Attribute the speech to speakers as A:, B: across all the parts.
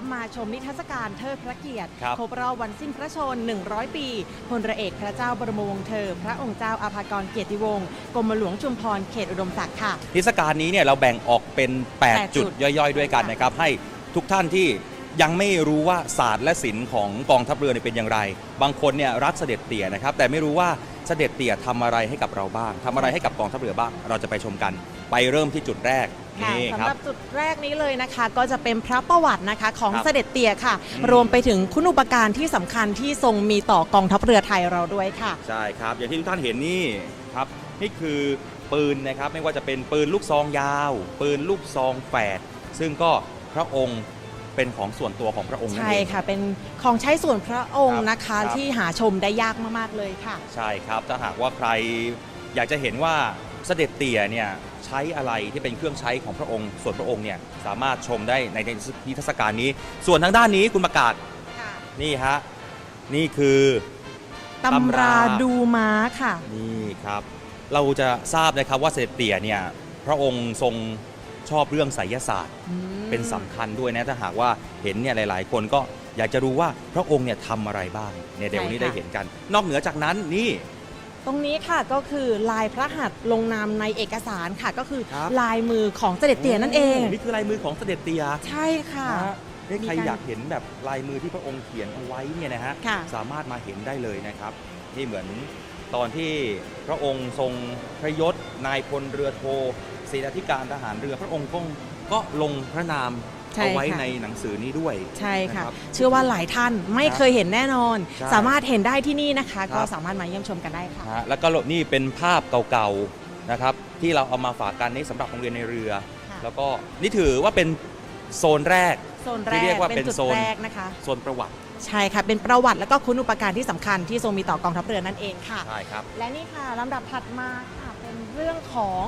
A: นนะคะมาชมนิทรรศการเทิดพระเกียรติ
B: ครับ
A: ครบรอบวันสิ้นพระชน 100 ปีพลระเอกพระเจ้าบรมวงศ์เธอ พระองค์เจ้าอาภากรเกียรติวงศ์กรมหลวงชุมพรเขตอุดมศักดิ์ค่ะ
B: นิทรรศการนี้เนี่ยเราแบ่งออกเป็น
A: แปด
B: 8
A: จุ
B: จุ
A: ด
B: ดย่อยๆ ด้วยกันนะครับ ให้ทุกท่านที่ยังไม่รู้ว่าศาสตร์และศิลป์ของกองทัพเรือเนี่ยเป็นอย่างไร บางคนเนี่ยรักเสด็จเตี่ยนะครับ แต่ไม่รู้ว่าเสด็จเตี่ยทำอะไรให้กับเราบ้างทำอะไรให้กับกองทัพเรือบ้าง เราจะไปชมกัน ไปเริ่มที่จุดแรก
A: ค่ะ
B: นี่ค
A: สำ
B: รับ
A: หรับจุดแรกนี้เลยนะคะ ก็จะเป็นพระประวัตินะคะของ
B: ครับ
A: เสด็จเตี่ยค่ะ
B: อืม
A: รวมไปถึงคุณอุปการที่สำคัญที่ทรงมีต่อกองทัพเรือไทยเราด้วยค่ะ
B: ใช่ครับ อย่างที่ทุกท่านเห็นนี่ครับนี่คือปืนนะครับไม่ว่าจะเป็นปืนลูกซองยาว ปืนลูกซองแฝดซึ่งก็พระองค์เป็นของส่วนตัวของพระองค์นั่น
A: ใช่
B: เอง
A: ค่ะ เป็นของใช้ส่วนพระองค์นะคะ
B: ครับ
A: ที่หาชมได้ยากมากๆเลยค่ะ
B: ใช่ครับถ้าหากว่าใครอยากจะเห็นว่าเสด็จเตี่ยเนี่ยใช้อะไรที่เป็นเครื่องใช้ของพระองค์ ส่วนพระองค์เนี่ยสามารถชมได้ในนิทรรศการนี้ ส่วนทางด้านนี้คุณประกาศนี่ฮะนี่คือ
A: ตำ
B: ตำรา
A: ราดูม้าค่ะ
B: นี่ครับ เราจะทราบนะครับว่าเสด็จเตี่ยเนี่ยพระองค์ทรงชอบเรื่องไสยศาสตร์ เป็นสำคัญด้วยนะถ้าหากว่าเห็นเนี่ยหลาย ๆ คนก็อยากจะรู้ว่าพระองค์เนี่ยทำอะไรบ้างเนี่ยเดี๋ยววันนี้
A: ใช่
B: ได้
A: ค่ะ
B: เห็นกัน นอกเหนือจากนั้นนี่
A: ตรงนี้ค่ะก็คือลายพระหัตถ์ลงนามในเอกสารค่ะ ก็คือ
B: ครับ
A: ลายมือของเสด็จเตี่ยนั่นเอง
B: โนี่คือลายมือของเสด็จเตีย
A: ใช่ค่ะ
B: นะฮะนี่
A: มี
B: ใคร
A: การ
B: อยากเห็นแบบลายมือที่พระองค์เขียนเอาไว้เนี่ยนะฮะ
A: ค่ะ
B: สามารถมาเห็นได้เลยนะครับนี่เหมือนตอนที่พระองค์ทรงพระยศนายพลเรือโทเสนาธิการทหารเรือพระองค์ก็ก็ลงพระนาม
A: ใช่
B: เอาไว้
A: ค่ะ
B: ในหนังสือนี้ด้วย
A: ใช่ค่ะ
B: นะครับ
A: เชื่อว่าหลายท่านไม่
B: ครับ
A: เคยเห็นแน่นอน
B: ใช่
A: สามารถเห็นได้ที่นี่นะคะ
B: ครับ
A: ก็สามารถมาเยี่ยมชมกันได้ค่ะ
B: นะฮะแล้วก็นี่เป็นภาพเก่าๆนะครับที่เราเอามาฝากกันนี่สำหรับโรงเรียนในเรือ
A: ค่ะ
B: แล้วก็นี่ถือว่าเป็นโซนแรก
A: โซนแร
B: ที่
A: ก
B: เรียกว่า
A: เป็น
B: เป็น
A: จุด
B: โซน
A: แรกนะคะ
B: โซนประวัติ
A: ใช่ค่ะ เป็นประวัติแล้วก็คุณอุปการที่สำคัญที่ทรงมีต่อกองทัพเรือนั่นเองค่ะ
B: ใช่ครับ
A: และนี่ค่ะลำดับถัดมาค่ะเป็นเรื่องของ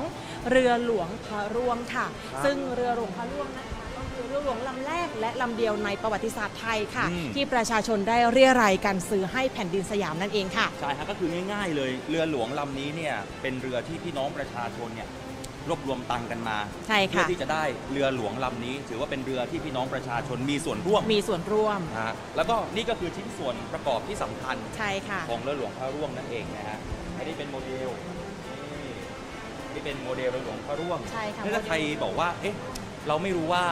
A: เรือหลวงพระร่วงค่ะ
B: ครับ
A: ซึ่งเรือหลวงพระร่วงนะคะก็ คือเรือหลวงลำแรกและลำเดียวในประวัติศาสตร์ไทยค่ะ
B: อืม
A: ที่ประชาชนได้เรียรายกันซื้อให้แผ่นดินสยามนั่นเองค่ะ
B: ใช่ฮะก็คือง่ายๆเลยเรือหลวงลำนี้เนี่ยเป็นเรือที่พี่น้องประชาชนเนี่ยรวบรวมตังค์กันมา
A: ใช่
B: เพื่อ
A: ค่ะ
B: ที่จะได้เรือหลวงลำนี้ ถือว่าเป็นเรือที่พี่น้องประชาชนมีส่วนร่วม
A: มีส่วนร่วม
B: นะฮะแล้วก็นี่ก็คือชิ้นส่วนประกอบที่สำคัญ
A: ใช่ค่ะ
B: ของเรือหลวงพระร่วงนั่นเองนะฮะ อันนี้เป็นโมเดล นี่นี่เป็นโมเดลเรือหลวงพระร่วง
A: ใช่ค่ะ
B: ถ้าใครบอกว่า เอ๊ะ เราไม่รู้ว่า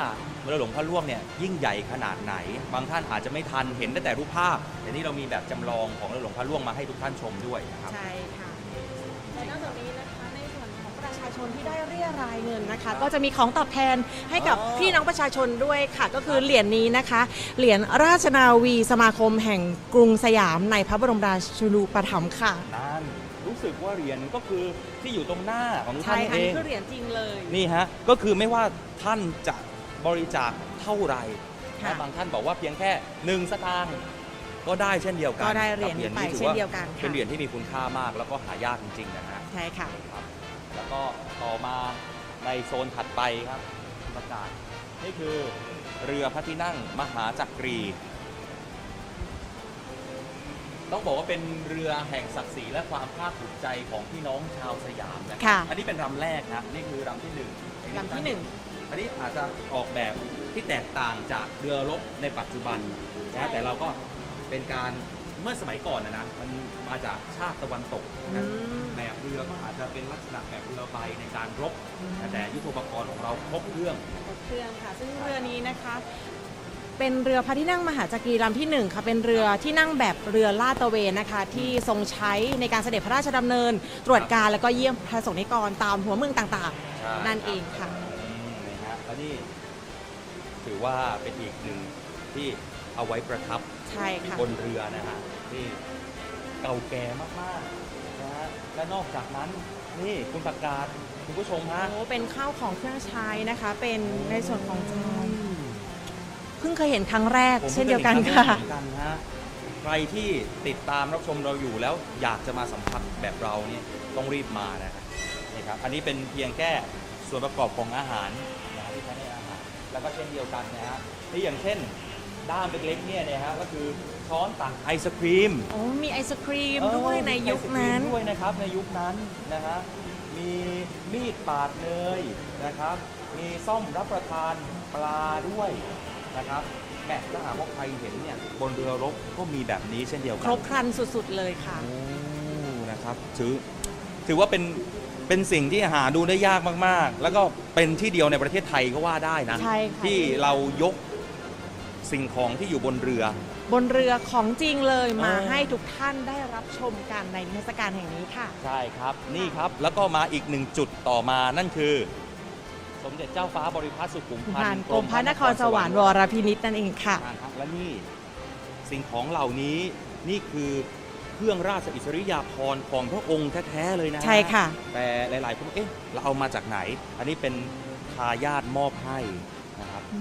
B: เรือหลวงพระร่วงเนี่ยยิ่งใหญ่ขนาดไหน บางท่านอาจจะไม่ทันเห็นได้แต่รูปภาพแต่นี่เรามีแบบจำลองของเรือหลวงพระร่วงมาให้ทุกท่านชมด้วยนะครับ
A: ใช่ค่ะและนอกจากนี้นะคะในส่วนของประชาชนที่ได้เรียรายเงินนะ
B: ครั
A: คะ
B: บ
A: ก็จะมีของตอบแทนให้กับ
B: อ๋อ
A: พี่น้องประชาชนด้วยค่ะ ก็คือเหรียญนี้นะคะ เหรียญราชนาวีสมาคมแห่งกรุงสยามในพระบรมราชูปถัมภ์ค่ะ
B: นั่นรู้สึกว่าเหรียญก็คือที่อยู่ตรงหน้าของทุก
A: ใช่
B: ท่าน
A: ค่ะ
B: เอ
A: นี่
B: ง
A: คือเหรียญจริงเลย
B: นี่ฮะ ก็คือไม่ว่าท่านจะ บริจาคเท่าไหร่
A: ค่ะ
B: นะบางท่านบอกว่าเพียงแค่หนึ่งสตางค์ก็ได้เช่นเดียวกัน
A: ก็ได้เหรียญ
B: กับ
A: นี้ไป
B: ถือ
A: เช่น
B: ว่า
A: เดียวกันค่ะ
B: เป็นเหรียญที่มีคุณค่ามากแล้วก็หายากจริง ๆ นะฮะ
A: ใช่ค่ะ
B: ครับแล้วก็ต่อมาในโซนถัดไปครับประกาศนี่คือเรือพระที่นั่งมหาจักรี ต้องบอกว่าเป็นเรือแห่งศักดิ์ศรีและความภาคภูมิใจของพี่น้องชาวสยามนะ
A: ค่ะ
B: อันนี้เป็นลำแรกนะนี่คือลำที่หนึ่ง
A: ลำที่หนึ่ง
B: อันนี้อาจจะออกแบบที่แตกต่างจากเรือรบในปัจจุบันนะแต่เราก็เป็นการเมื่อสมัยก่อนนะนะมันมาจากชาติตะวันตกนะแบบเรือก็อาจจะเป็นลักษณะแบบเรือใบในการรบนะแต่ยุทโธปกรณ์ของเราครบเครื่อง
A: ครบเครื่องค่ะ ซึ่งเรือนี้นะคะ เป็นเรือพระที่นั่งมหาจักรีลำที่หนึ่งค่ะ เป็นเรือที่นั่งแบบเรือลาดตระเวนนะคะ ที่ทรงใช้ในการเสด็จพระราชดำเนิน ตรวจการแล้วก็เยี่ยมพระสงฆ์นิกรตามหัวเมืองต่างๆ นั่นเองค่ะ
B: นะฮะแล้วนี่ถือว่าเป็นอีกหนึ่งที่เอาไว้ประทับ
A: ใช่ค่ะ
B: บนเรือนะฮะที่เก่าแก่มากๆนะฮะและนอกจากนั้นนี่คุณประกาศคุณผู้ชมฮะ
A: โอ้เป็นข้าวของเครื่องใช้นะคะ เป็นในส่วนของจานเพิ่งเคยเห็นครั้งแรก
B: ผม
A: เช่นเดียวกัน
B: พิ่ง
A: ค่ะ
B: เห็นเหมือนกันฮะใครที่ติดตามรับชมเราอยู่แล้วอยากจะมาสัมผัสแบบเราเนี่ยต้องรีบมานะครับนี่ครับ อันนี้เป็นเพียงแค่ส่วนประกอบของอาหาร แล้วก็เช่นเดียวกันนะฮะที่อย่างเช่นด้ามเล็กๆเนี่ยนะฮะก็คือช้อนตักไอศครีม
A: โอ้มีไอศครีม
B: เออ
A: ด้วยในยุคนั้น
B: ไอศกรีมด้วยนะครับในยุคนั้นนะฮะมีมีดปาดเนยนะครับ มีซ่อมรับประทานปลาด้วยนะครับแหม่ถ้าหากว่าใครเห็นเนี่ยบนเรือรบก็มีแบบนี้เช่นเดียวกั
A: ครบครันสุดๆเลยค่ะ
B: โอ้นะครับถือถือว่าเป็น เป็นสิ่งที่หาดูได้ยากมากๆ แล้วก็เป็นที่เดียวในประเทศไทยก็ว่าได้นะ
A: ใช่ค่ะ
B: ที่เรายกสิ่งของที่อยู่บนเรือ
A: บนเรือของจริงเลยมา
B: เออ
A: ให้ทุกท่านได้รับชมกันในนิทรรศการแห่งนี้ค่ะ
B: ใช่ครับ นี่ครับแล้วก็มาอีกหนึ่งจุดต่อมานั่นคือ สมเด็จเจ้าฟ้าบริพัตรสุขุมพัน
A: ผ่าน
B: ธ์
A: กรมพระนครสวรรค์วรพินิจนั่นเองค่ะ
B: อ่าครับและนี่สิ่งของเหล่านี้นี่คือ เครื่องราชอิสริยาภรณ์ของพระองค์แท้ๆเลยนะฮะ
A: ใช่ค่ะ
B: แต่หลายๆคนเอ๊ะเราเอามาจากไหน อันนี้เป็นทายาทมอบให้นะครับ
A: อื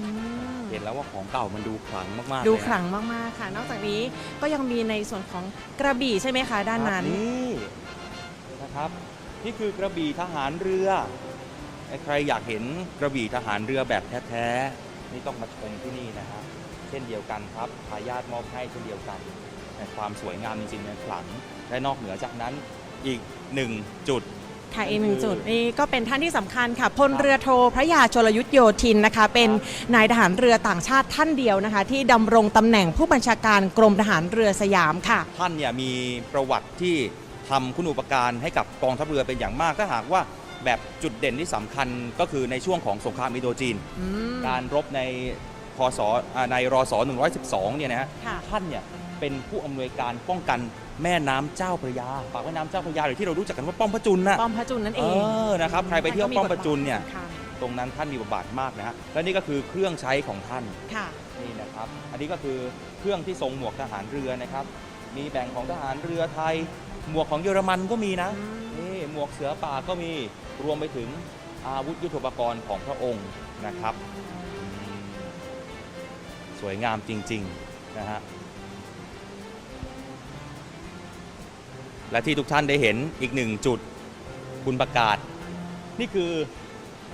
A: ม
B: เห็นแล้วว่าของเก่ามันดูขลังมากๆ
A: ดู
B: เลยนะ
A: ขลังมาก ๆ ค่ะ นอกจากนี้ก็ยังมีในส่วนของกระบี่ใช่ไหมคะ ด้านนั้น
B: ครับนี่นะครับ นี่คือกระบี่ทหารเรือ ใครอยากเห็นกระบี่ทหารเรือแบบแท้ๆนี่ต้องมาชมที่นี่นะครับ เช่นเดียวกันครับทายาทมอบให้เช่นเดียวกันใน ความสวยงามจริงๆในขลัง และนอกเหนือจากนั้นอีกหนึ่งจุด
A: ค่ะอีกหนึ่งจุดนี่ก็เป็นท่านที่สำคัญค่ะพลเรือโทพระยาชลยุทธโยธินนะคะ เป็นนายทหารเรือต่างชาติท่านเดียวนะคะ ที่ดำรงตำแหน่งผู้บัญชาการกรมทหารเรือสยามค่ะ
B: ท่านเนี่ยมีประวัติที่ทำคุณูปการให้กับกองทัพเรือเป็นอย่างมาก ถ้าหากว่าแบบจุดเด่นที่สำคัญก็คือในช่วงของสงครามอินโดจีน
A: อืม
B: การรบในพศอ่าในรศ 112 เนี่ยนะฮะ
A: ค่ะ
B: ท่านเนี่ย เป็นผู้อำนวยการป้องกันแม่น้ำเจ้าพระยา ปากแม่น้ำเจ้าพระยาหรือที่เรารู้จักกันว่าป้อมพระจุลน่ะ
A: ป้อมพระจุลนั่น
B: เอ
A: เอง
B: อนะครับใครไปเที่ยวป้อมพระจุลเนี่ย
A: ท่าก็มีบทบาทสำคัญ
B: ตรงนั้นท่านมีบทบาทมากนะฮะและนี่ก็คือเครื่องใช้ของท่าน
A: ค่ะ
B: นี่นะครับ อันนี้ก็คือเครื่องที่ทรงหมวกทหารเรือนะครับ มีแบ่งของทหารเรือไทย หมวกของเยอรมันก็มีนะ
A: อืม
B: นี่หมวกเสือป่าก็มีรวมไปถึงอาวุธยุทโธปกรณ์ของพระองค์นะครับอืมสวยงามจริง ๆ นะฮะ และที่ทุกท่านได้เห็นอีกหนึ่งจุดคุณประกาศ นี่คือ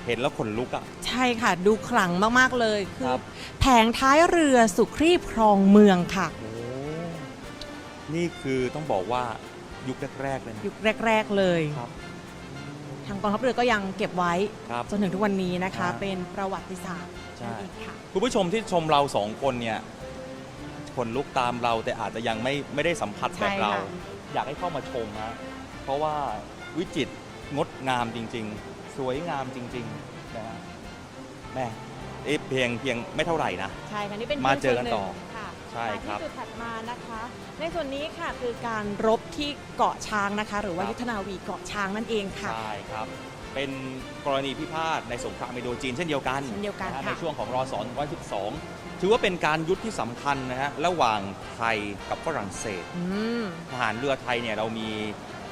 B: เห็นแล้วขนลุกอะ
A: ใช่ค่ะ ดูขลังมาก ๆ เลย คื
B: ค
A: อ
B: รับ
A: แผงท้ายเรือสุครีบครองเมืองค่ะ
B: โอ้นี่คือต้องบอกว่ายุคแรกๆเลยนะ
A: ยุคแรก ๆ เลย
B: ครับ
A: ทางกองทัพเรือก็ยังเก็บไว้
B: ครับ
A: จนถึงทุกวันนี้นะคะ
B: ครับ
A: เป็นประวัติศาสตร์
B: ใช่
A: นั่นเองค่ะ
B: คุณผู้ชมที่ชมเราสองคนเนี่ยขนลุกตามเราแต่อาจจะยังไม่ไม่ได้สัมผัสแบบ
A: ใช่
B: เรา
A: ค่ะ
B: อยากให้เข้ามาชมฮะเพราะว่าวิจิตรงดงามจริง ๆ สวยงามจริงๆนะฮะแม่เอ๊ะเพียงเพียงไม่เท่าไหร่นะ
A: ใช่ค่ะนี่เป็น
B: มา
A: พียง
B: เจอกัน
A: ส่วห
B: ต่อ
A: ค่ะ
B: ใช่ครับ
A: มาที่จุดถัดมานะคะ ในส่วนนี้ค่ะคือการรบที่เกาะช้างนะคะ หรือว่า
B: ครับ
A: ยุทธนาวีเกาะช้างนั่นเองค่ะ
B: ใช่ครับ เป็นกรณีพิพาทในสงครามอินโดจีนเช่นเดียวกัน
A: เช่นเดียวกันะ
B: ฮะ
A: ค่ะ
B: ในช่วงของรศ112 ถือว่าเป็นการยุทธที่สำคัญนะฮะระหว่างไทยกับฝรั่งเศส
A: อืม
B: ทหารเรือไทยเนี่ยเรามี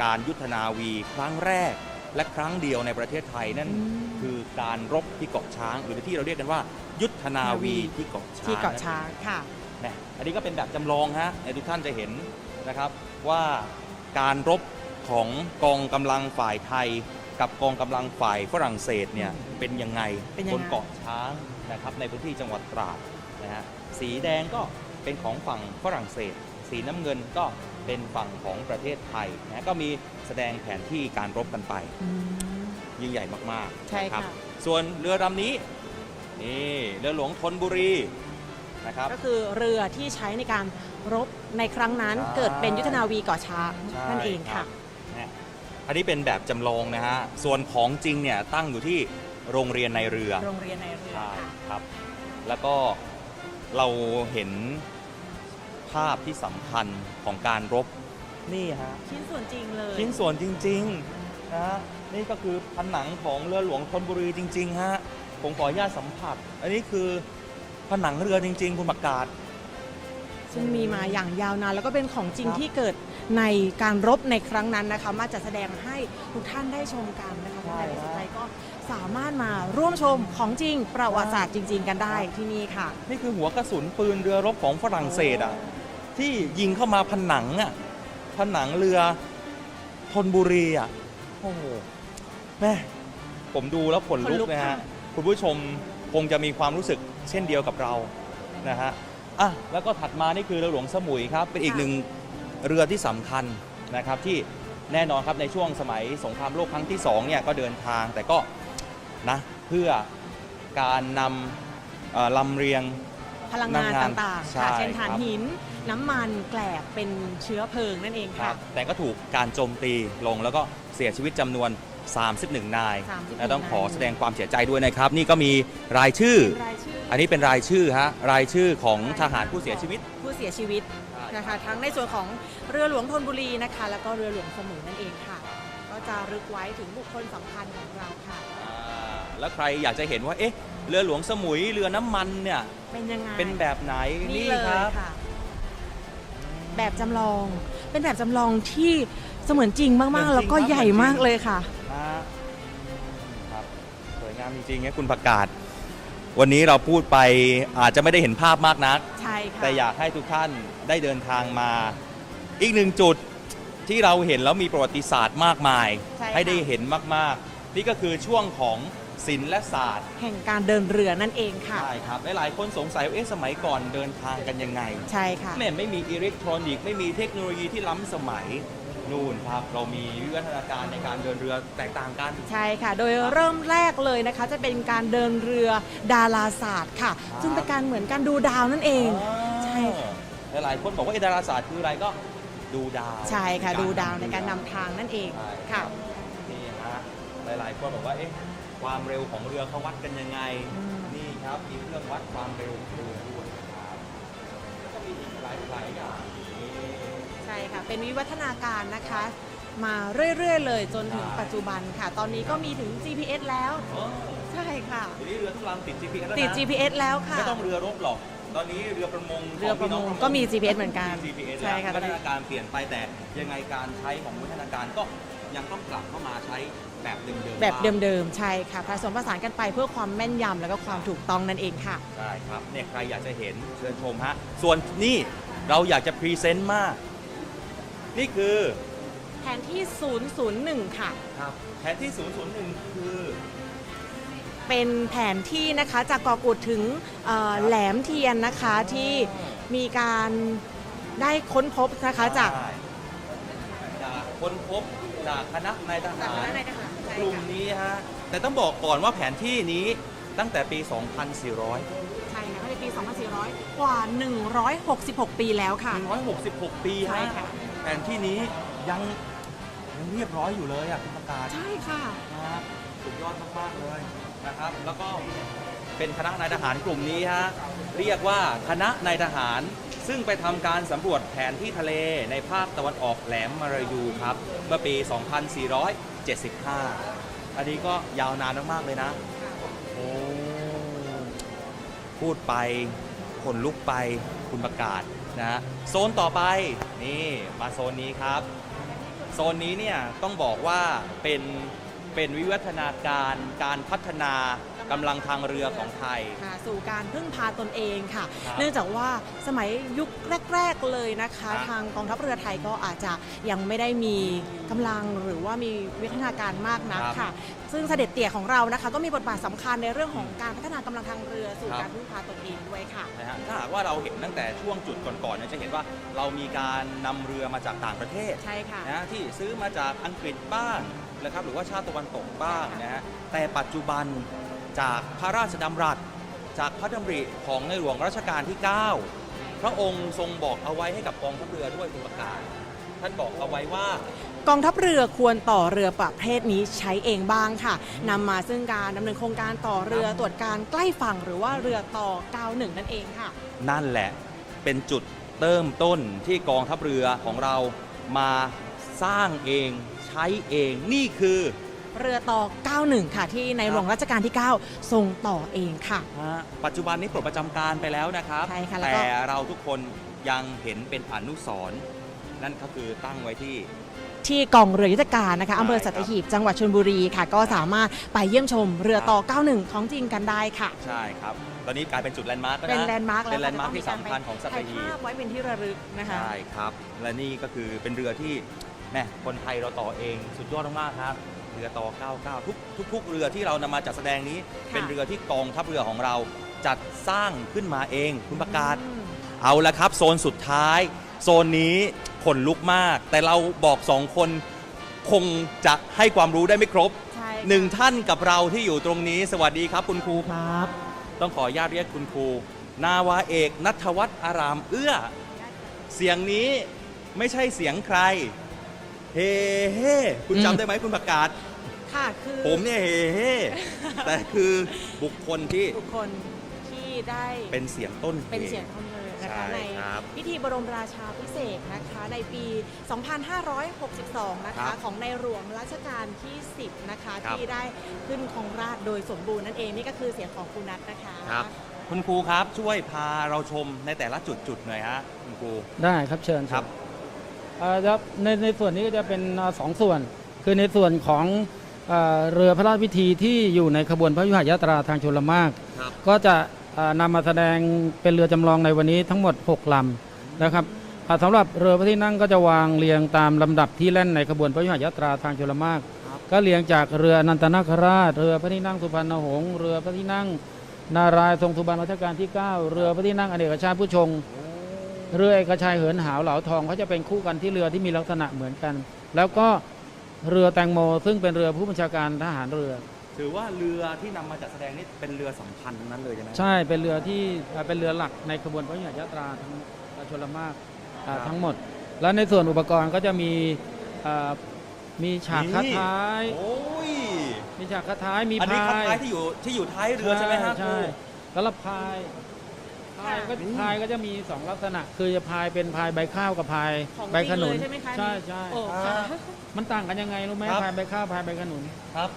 B: การยุทธนาวีครั้งแรก และครั้งเดียวในประเทศไทยนั่น
A: อืม
B: คือการรบที่เกาะช้าง หรือที่เราเรียกกันว่า ยุทธนาวีที่เกาะช้าง
A: ที่เกาะช้างค่ะ
B: นะอันนี้ก็เป็นแบบจำลองฮะให้ทุกท่านจะเห็นนะครับว่าการรบของกองกำลังฝ่ายไทย กับกองกำลังฝ่ายฝรั่งเศสเนี่ยเป็นยังไง
A: เป็นยังไง
B: บนเกาะช้างนะครับในพื้นที่จังหวัดตราดนะฮะสีแดงก็เป็นของฝั่งฝรั่งเศส สีน้ำเงินก็เป็นฝั่งของประเทศไทยนะก็มีแสดงแผนที่การรบกันไป
A: อืม
B: ยิ่งใหญ่มากๆ
A: ใช่
B: นรับ
A: ค่ะ
B: ส่วนเรือลำนี้นี่เรือหลวงธนบุรีนะครับ
A: ก็คือเรือที่ใช้ในการรบในครั้งนั้น
B: ใช่
A: เกิดเป็นยุทธนาวีเกาะช้าง
B: ใช่
A: นั่นเอง
B: รั
A: ค่ะ
B: บเนี่ย อันนี้เป็นแบบจำลองนะฮะ ส่วนของจริงเนี่ยตั้งอยู่ที่โรงเรียนในเรือ
A: โรงเรียนในเรือ
B: ใช่
A: ค่ะ
B: ครับ แล้วก็เราเห็นภาพที่สำคัญของการรบนี่ฮะ
A: ชิ้นส่วนจริงเลย
B: ชิ้นส่วนจริงๆนะฮะนี่ก็คือผนังของเรือหลวงธนบุรีจริงๆฮะผมขออนุญาตสัมผัส อันนี้คือผนังเรือจริง ๆ คุณประกาศ
A: ซึ่งมีมาอย่างยาวนานแล้วก็เป็นของจริง
B: ครับ
A: ที่เกิด ในการรบในครั้งนั้นนะคะ มาจัดแสดงให้ทุกท่านได้ชมกันนะคะท่านใดที่สนใจก็สามารถมาร่วมชมของจริงประวัติศาสตร์จริง ๆ กันได้ที่นี่ค่ะ
B: นี่คือหัวกระสุนปืนเรือรบของฝรั่งเศสอะที่ยิงเข้ามาผนังอะผนังเรือธนบุรีอะโอ้โหแม่ผมดูแล้วขนลุก
A: ขนลุก
B: นะฮะ
A: ค่ะ
B: คุณผู้ชมคงจะมีความรู้สึกเช่นเดียวกับเรานะฮะอะแล้วก็ถัดมานี่คือเรือหลวงสมุยครับเป็นอีกหนึ่ง เรือที่สำคัญนะครับที่แน่นอนครับในช่วงสมัยสงครามโลกครั้งที่สองเนี่ยก็เดินทางแต่ก็นะเพื่อการนำเอ่อลำเรียง
A: พลังงาน
B: พลังงาน
A: ต่างๆ
B: ใช่
A: ค่ะเช่นถ่าน
B: ครับ
A: หิน น้ำมันแกลบเป็นเชื้อเพลิงนั่นเอง
B: ค
A: ค่ะ
B: รับแต่ก็ถูกการโจมตีลงแล้วก็เสียชีวิตจำนวน 31 นาย
A: 31
B: และต้องขอ
A: นาย
B: แสดงความเสียใจด้วยนะครับ นี่ก็มีรายชื่อ
A: เป็นรายชื่อ
B: อันนี้เป็นรายชื่อฮะรายชื่อของทหารผู้เสียชีวิต
A: ผู้เสียชีวิต นะคะทั้งในส่วนของเรือหลวงธนบุรีนะคะ แล้วก็เรือหลวงสมุยนั่นเองค่ะ ก็จะรึกไว้ถึงบุคคลสำคัญของเราค่ะ
B: อ่าแล้วใครอยากจะเห็นว่าเอ๊ะเรือหลวงสมุยเรือน้ำมันเนี่ย
A: เป็นยังไง
B: เป็นแบบไหน
A: นี่เลย
B: ครับ
A: ค่ะ แบบจำลองเป็นแบบจำลองที่เสมือนจริงมากๆแล้วก็ใหญ่มากเลยค่ะ
B: ฮะครับสวยงามจริงๆเนี่ยคุณประกาศ วันนี้เราพูดไปอาจจะไม่ได้เห็นภาพมากนัก
A: ใช่ ค่ะ
B: แต่อยากให้ทุกท่านได้เดินทางมา อีกหนึ่งจุดที่เราเห็นแล้วมีประวัติศาสตร์มากมาย
A: ใช่ค่ะ
B: ให้ได้เห็นมากๆ นี่ก็คือช่วงของศิลป์และศาสตร์
A: แห่งการเดินเรือนั่นเองค่ะ
B: ใช่ครับหลายๆคนสงสัยว่าเอ๊ะสมัยก่อนเดินทางกันยังไง
A: ใช่ค่ะ
B: แม่ไม่มีอิเล็กทรอนิกส์ไม่มีเทคโนโลยีที่ล้ำสมัย นู่นครับ เรามีวิวัฒนาการในการเดินเรือแตกต่างกัน
A: ใช่ค่ะ โดยเริ่มแรกเลยนะคะ จะเป็นการเดินเรือดาราศาสตร์ค่ะ
B: ครับ
A: ซึ่งเป็นการเหมือนการดูดาวนั่นเอง ใช่ค่ะ
B: หลายๆคนบอกว่าเอ๊ะดาราศาสตร์คืออะไรก็ดูดาว
A: ใช่ค่ะ
B: ในกร
A: ดูดาวในการนำ
B: เรือ
A: ทางนั่นเอง
B: ใช่
A: ค่ะ
B: นี่ฮะหลายๆคนบอกว่าเอ๊ะความเร็วของเรือเขาวัดกันยังไง
A: อืม
B: นี่ครับมีเครื่องวัดความเร็วของเรือด้วยนะครับแล้วก็มีอีกหลายๆอย่างนี่
A: ใช่ ค่ะ เป็นวิวัฒนาการนะคะ มาเรื่อย ๆ เลยจนถึง
B: ใช่
A: ปัจจุบันค่ะ ตอนนี้ก็มีถึง GPS แล้ว
B: อ๋อ
A: ใช่ค่ะ
B: เดี๋ยวนี้เรือทุกลำติด GPS แล้วนะ
A: ติด GPS แล้วค่ะ
B: ไม่ต้องเรือรบหรอก ตอนนี้เรือประมง
A: เรือประมง
B: ขพี่น้
A: ก็มี GPS เหมือนกัน
B: มี GPS
A: ใช่
B: แล้ว
A: ค่ะ
B: วิวัฒนาการเปลี่ยนไปแต่ยังไงการใช้ของวิวัฒนาการก็ยังต้องกลับเข้ามาใช้แบบเดิมๆ
A: แบบา
B: ง
A: เดิม ๆ ใช่ค่ะ ผสมผสานกันไปเพื่อความแม่นยำแล้วก็ความถูกต้องนั่นเองค่ะ
B: ใช่ครับเนี่ยใครอยากจะเห็นเชิญชมฮะ ส่วนนี่เราอยากจะพรีเซนต์มาก นี่คือ
A: แผนที่ 001 ค่ะ
B: ครับแผนที่ 001 คือ
A: เป็นแผนที่นะคะจากเกาะกุดถึงเอ่อแหลมเทียนนะคะที่มีการได้ค้นพบนะคะจาก
B: ใช่จากคนพบจากคณะนายท
A: จาก
B: หาร
A: คณะนายทหารใช่
B: กลุ่ม
A: ค่ะ
B: นี้ฮะ แต่ต้องบอกก่อนว่าแผนที่นี้ตั้งแต่ปี 2400
A: ใช่ค่ะในปี 2400 กว่า 166 ปีแล้วค่ะ
B: 166 ปี
A: ใช่
B: ฮะ
A: ค่ะ
B: แผนที่นี้ยังยังเรียบร้อยอยู่เลยอะคุณประกาศ
A: ใช่ค่ะ
B: นะฮะสุดยอดมากๆเลยนะครับ แล้วก็เป็นคณะนายทหารกลุ่มนี้ฮะเรียกว่าคณะนายทหาร ซึ่งไปทำการสำรวจแผนที่ทะเลในภาคตะวันออกแหลมมารายูครับ เมื่อปี 2475 อันนี้ก็ยาวนานมากๆเลยนะโอ้พูดไปขนลุกไปคุณประกาศ นะฮะโซนต่อไปนี่มาโซนนี้ครับ โซนนี้เนี่ยต้องบอกว่าเป็นเป็นวิวัฒนาการการพัฒนา กำลังทางเรือของไทย
A: ค่ะสู่การพึ่งพาตนเองค่ะ
B: ครับ
A: เนื่องจากว่าสมัยยุคแรก ๆเลยนะคะ
B: ครับ
A: ทางกองทัพเรือไทยก็อาจจะยังไม่ได้มีกำลังหรือว่ามีวิวัฒนาการมากนัก
B: ครับ
A: ค่ะ ซึ่งเสด็จเตี่ยของเรานะคะ ก็มีบทบาทสำคัญในเรื่องของการพัฒนากำลังทางเรือสู่
B: ครับ
A: การพึ่งพาตนเองด้วยค่ะ
B: นะฮะถ้าหากว่าเราเห็นตั้งแต่ช่วงจุดก่อนๆเนี่ยจะเห็นว่าเรามีการนำเรือมาจากต่างประเทศ
A: ใช่ค่ะ
B: นะที่ซื้อมาจากอังกฤษบ้างนะครับหรือว่าชาติตะวันตกบ้างนะฮะแต่ปัจจุบัน จากพระราชดำรัส จากพระดำริของในหลวงรัชกาลที่ 9 พระองค์ทรงบอกเอาไว้ให้กับกองทัพเรือด้วยคุณประกาศท่านบอกเอาไว้ว่า
A: กองทัพเรือควรต่อเรือประเภทนี้ใช้เองบ้างค่ะนำมาซึ่งการดำเนินโครงการต่อเรือตรวจการใกล้ฝั่งหรือว่าเรือต่อ 91 นั่นเองค่ะ
B: นั่นแหละเป็นจุดเริ่มต้นที่กองทัพเรือของเรามาสร้างเองใช้เองนี่คือ
A: เรือต่อ 91 ค่ะ ที่ในหลวงรัชกาลที่ 9 ทรงต่อเองค่ะ
B: ฮะปัจจุบันนี้ปลดประจำการไปแล้วนะครับ
A: ใช่ค่ะแล้วก็
B: แต่เราทุกคนยังเห็นเป็นอนุสรณ์นั่นก็คือตั้งไว้ที่
A: ที่กองเรือยุทธการนะคะ
B: ใช่
A: อำเภอสัตหีบจังหวัดชลบุรีค่ะ ก็สามารถไปเยี่ยมชมเรือต่อ 91 ของจริงกันได้ค่ะ
B: ใช่ครับ ตอนนี้กลายเป็นจุดแลนด์มาร์กแล้วนะ
A: เป็นแลนด์มาร์กแล้ว
B: เป็นแลนด์มาร์ก
A: ค่ะ
B: ที่สำคัญของสัต
A: ถ่าย
B: หีบ
A: ภาพไว้เป็นที่ระลึกนะคะ
B: ใช่ครับ และนี่ก็คือเป็นเรือที่แม่คนไทยเราต่อเองสุดยอดมากๆครับ เรือต่อ 99 ทุกทุกทุกเรือที่เรานำมาจัดแสดงนี้
A: ค่ะ
B: เป็นเรือที่กองทัพเรือของเราจัดสร้างขึ้นมาเอง คุณประกาศ
A: อืม
B: เอาละครับ โซนสุดท้าย โซนนี้ขนลุกมาก แต่เราบอกสองคนคงจะให้ความรู้ได้ไม่ครบ
A: ใช่ค่ะ
B: หนึ่งท่านกับเราที่อยู่ตรงนี้ สวัสดีครับคุณครูครับ ต้องขออนุญาตเรียกคุณครู นาวาเอกนัทวัฒน์อารามเอื้อ เสียงนี้ไม่ใช่เสียงใคร เฮ้เฮ้คุณ
C: อืม
B: จำได้ไหมคุณประกาศ
A: ค่ะคือ
B: ผมเนี่ยเฮ้เฮ้แต่คือบุคคลที่
A: บุคคลที่ได้
B: เป็นเสียงต้นหตุ
A: เป็นเสียงคนเลยนะคะ
B: ใช่
A: ใน
B: ครับ
A: พิธีบรมราชาพิเศษกนะคะในปี 2562 นะ
B: ครั
A: คะ
B: บ
A: ของในหลวงรัชกาลที่ 10 นะคะ
B: ครับ
A: ที่ได้ขึ้นครองราชย์โดยสมบูรณ์นั่นเองนี่ก็คือเสียงของคุณนัทนะคะ
B: ครับคุณครูครับช่วยพาเราชมในแต่ละจุดจุดๆหน่อยฮะคุณครู
C: ได้ครับเชิญ
B: ครับ
C: เอ่อแล้ว ในในส่วนนี้ก็จะเป็นเอ่อสองส่วน คือในส่วนของเอ่อเรือพระราชพิธีที่อยู่ในขบวนพระยุหายาตราทางชลมาก
B: ครับ
C: ก็จะเอ่อนำมาแสดงเป็นเรือจำลองในวันนี้ทั้งหมด 6ลำนะครับอ่าสำหรับเรือพระที่นั่งก็จะวางเรียงตามลำดับที่แล่นในขบวนพระยุหายาตราทางชลมาก
B: ครับ
C: ก็เรียงจากเรืออนันตนาคราช เรือพระที่นั่งสุพรรณหงษ์เรือพระที่นั่งนารายณ์ทรงสุบรรณรัชกาลที่ 9 เรือพระที่นั่งอเนกชาติผู้ชง เรือเอกชัยเหินหาวเหลาทองเขาจะเป็นคู่กันที่เรือที่มีลักษณะเหมือนกัน แล้วก็เรือแตงโมซึ่งเป็นเรือผู้บัญชาการทหารเรือ
B: ถือว่าเรือที่นำมาจัดแสดงนี่เป็นเรือสำคัญทั้งนั้นเลยใช่ไหม
C: ใช่เป็นเรือที่เอ่อเป็นเรือหลักในขบวนพระยุหยาตราทั้งชลมากอ่าทั้งหมด แล้วในส่วนอุปกรณ์ก็จะมีอ่ามีฉากคัดท้าย
B: โอ้ย
C: มีฉากคัดท้ายมี
B: อันนี้
C: พา
B: คัด
C: ย
B: ท้ายที่อยู่ที่อยู่ท้ายเรือใช่ไหมฮะครู
C: ใช่แล้วละพาย พายก็
B: อืม
C: พายก็จะมีสองลักษณะ คือจะพายเป็นพายใบข้าวกับพาย
A: ของ
C: ใบ
A: จริ
C: ข
A: งเล
C: นุน
A: ยใช่ไหมคะ
C: ใช่
A: นี่
C: ใช่
A: โอ้ค่ะ
C: มันต่างกันยังไงรู้ไหม
B: ครับ
C: พายใบข้าวพายใบขนุน
B: ครับ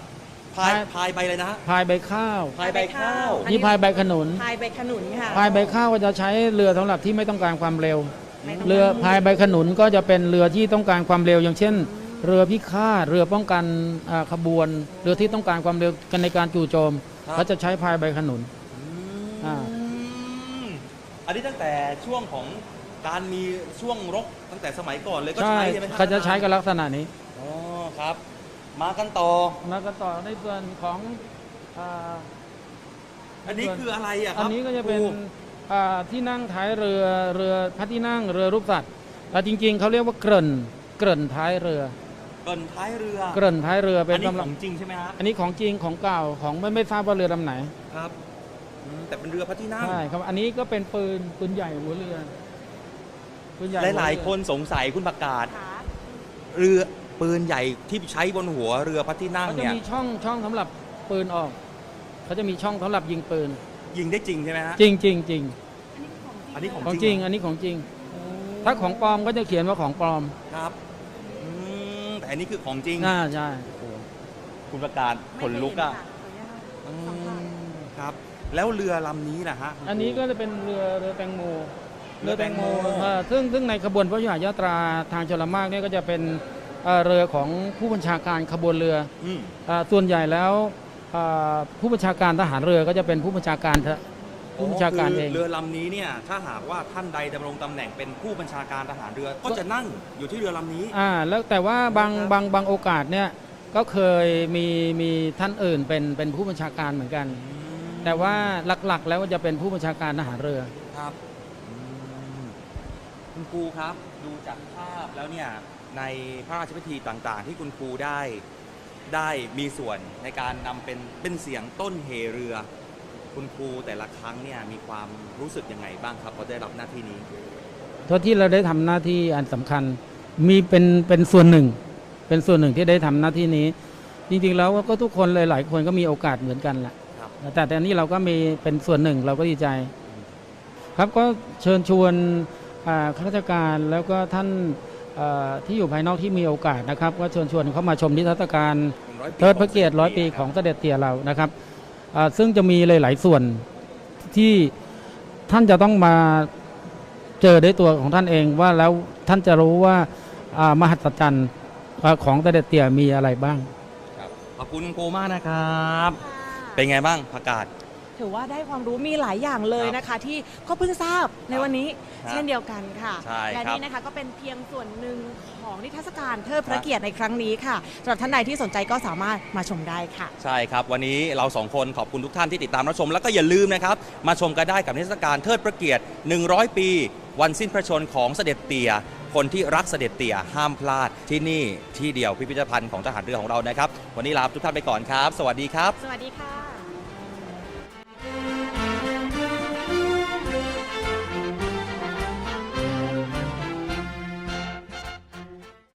B: พาย
C: พาย
B: พายใบเลยนะฮะ
C: พายใบข้าว
B: พายใบข้าว
A: อันนี้
C: นี่พายใบขนุน
A: พายใบขนุนค่ะ
C: พายใบข้าวก็จะใช้เรือสำหรับที่ไม่ต้องการความเร็ว
A: ไม่ต้อง
C: เรือพายใบขนุนก็จะเป็นเรือที่ต้องการความเร็ว อย่างเช่น เรือพิฆาตเรือป้องกันอ่าขบวน เรือที่ต้องการความเร็วกันในการจู่โจม
B: ครับ
C: เขาจะใช้พายใบขนุนอ่า
B: อืม อันนี้ตั้งแต่ช่วงของการมีช่วงรบตั้งแต่สมัยก่อนเลยก็
C: ใช่
B: ใช้ใช่ไหมครับ
C: เขาจะใช้กันลักษณะนี้
B: อ๋อครับ มากันต่อ
C: แล้วก็ต่อในส่วนของอ่า
B: อันนี้คืออะไรอะค
C: อั
B: รั
C: น
B: บ
C: นี้ก็จะเป็น
B: ครู
C: อ่าที่นั่งท้ายเรือเรือพระที่นั่งเรือรูปสัตว์แต่จริง ๆเขาเรียกว่าเกริ่นเกริ่นท้ายเรือ
B: เกินท้ายเรือ
C: เกริ่นท้ายเรือเป็
B: อั
C: น
B: นนี้
C: สำห
B: ข
C: รับ
B: องจริงใช่ไหมฮะ
C: อันนี้ของจริงของเก่าของไม่ไม่ทราบว่าเรือลำไหน
B: ครับอืม แต่เป็นเรือพระที่นั่ง
C: ใช่ครับ อันนี้ก็เป็นปืนปืนใหญ่หัวเรือปืนใหญ่
B: หลาย
C: หัว
B: ๆ
C: เรือ
B: คนสงสัยคุณประกาศ
A: ขา
B: เรือปืนใหญ่ที่ใช้บนหัวเรือพระที่นั่ง
C: เขาจะ
B: เนี่ย
C: มีช่องช่องสำหรับปืนออกเขาจะมีช่องสำหรับยิงปืน
B: ยิงได้จริงใช่ไหมฮะ
C: จริงจริงจริง
B: อันนี้ของ
C: ของ
B: จ
C: จ
B: ริ
C: ริ
B: ง
C: ง
B: เหรอ
C: อันนี้ของจริง ถ้าของปลอมก็จะเขียนว่าของปลอม
B: ครับอืมแต่อันนี้คือของจริง
C: น่าใช่
B: คุณประกาศขนลุกอะ
A: ไม่เคยเห็นค่ะ
B: อืมครับ แล้วเรือลำนี้นะฮะคุณครู
C: อันนี้ก็จะเป็นเรือเรือแตงโม
B: เรือแตงโม
C: เอ่อซึ่งซึ่งในขบวนพระยุหายาตราทางชลมากเนี่ยก็จะเป็นเอ่อเรือของผู้บัญชาการขบวนเรือ
B: อืม
C: อ่าส่วนใหญ่แล้วอ่าผู้บัญชาการทหารเรือก็จะเป็นผู้บัญชาการเถอะผู้บัญชาการเอง
B: คืเรือลำนี้เนี่ยถ้าหากว่าท่านใดดำรงตำแหน่งเป็นผู้บัญชาการทหารเรือ ก็จะนั่งอยู่ที่เรือลำนี้
C: อ่าแล้วแต่ว่าบาง
B: ครับ
C: บางบางโอกาสเนี่ยก็เคยมีมีท่านอื่นเป็นเป็นผู้บัญชาการเหมือนกัน แต่ว่าหลักๆ แล้วก็จะเป็นผู้บัญชาการทหารเรือ
B: ครับอืมคุณครูครับดูจากภาพแล้วเนี่ยในพระราชพิธีต่างๆ ที่คุณครูได้ได้มีส่วนในการนำเป็นเป็นเสียงต้นเหเรือ คุณครูแต่ละครั้งเนี่ยมีความรู้สึกยังไงบ้างครับพอได้รับหน้าที่นี้
C: เท่าที่เราได้ทำหน้าที่อันสำคัญมีเป็นเป็นส่วนหนึ่ง เป็นส่วนหนึ่งที่ได้ทำหน้าที่นี้ จริงๆแล้วก็ทุกคนเลยหลายคนก็มีโอกาสเหมือนกันแหละ
B: ครับ
C: แต่แต่อันนี้เราก็มีเป็นส่วนหนึ่งเราก็ดีใจ ครับก็เชิญชวนอ่าข้าราชการแล้วก็ท่านอ่าที่อยู่ภายนอกที่มีโอกาสนะครับ ก็เชิญชวนเข้ามาชมนิทรรศการ
B: 100
C: เทิดพระเกียรติร้อยปีของเสด็จเตี่ยเรานะครับอ่าซึ่งจะมีหลาย ๆ ส่วนที่ท่านจะต้องมาเจอด้วยตัวของท่านเองว่าแล้วท่านจะรู้ว่าอ่ามหัศจรรย์อ่าของเสด็จเตี่ยมีอะไรบ้าง
B: ครับขอบคุณคุณครูมากนะครับ
A: ค่ะ
B: เป็นไงบ้างประกาศ
A: ถือว่าได้ความรู้มีหลายอย่างเลยนะคะ ที่ก็เพิ่งทราบในวันนี้
B: ครับ
A: เช่นเดียวกันค่ะ
B: ใช่
A: และ
B: ครับ
A: นี่นะคะก็เป็นเพียงส่วนหนึ่งของนิทรรศการเทิดพระเกียรติในครั้งนี้ค่ะสำหรับท่านใดที่สนใจก็สามารถมาชมได้ค่ะ
B: ใช่ครับ วันนี้เราสองคนขอบคุณทุกท่านที่ติดตามรับชม แล้วก็อย่าลืมนะครับ มาชมกันได้กับนิทรรศการเทิดพระเกียรติ 100 ปี วันสิ้นพระชนม์ของเสด็จเตี่ย คนที่รักเสด็จเตี่ยห้ามพลาดที่นี่ที่เดียวพิพิธภัณฑ์ของทหารเรือของเรานะครับ วันนี้ลาทุกท่านไปก่อนครับ สวัสดีครับ
A: สวัสดีค่ะ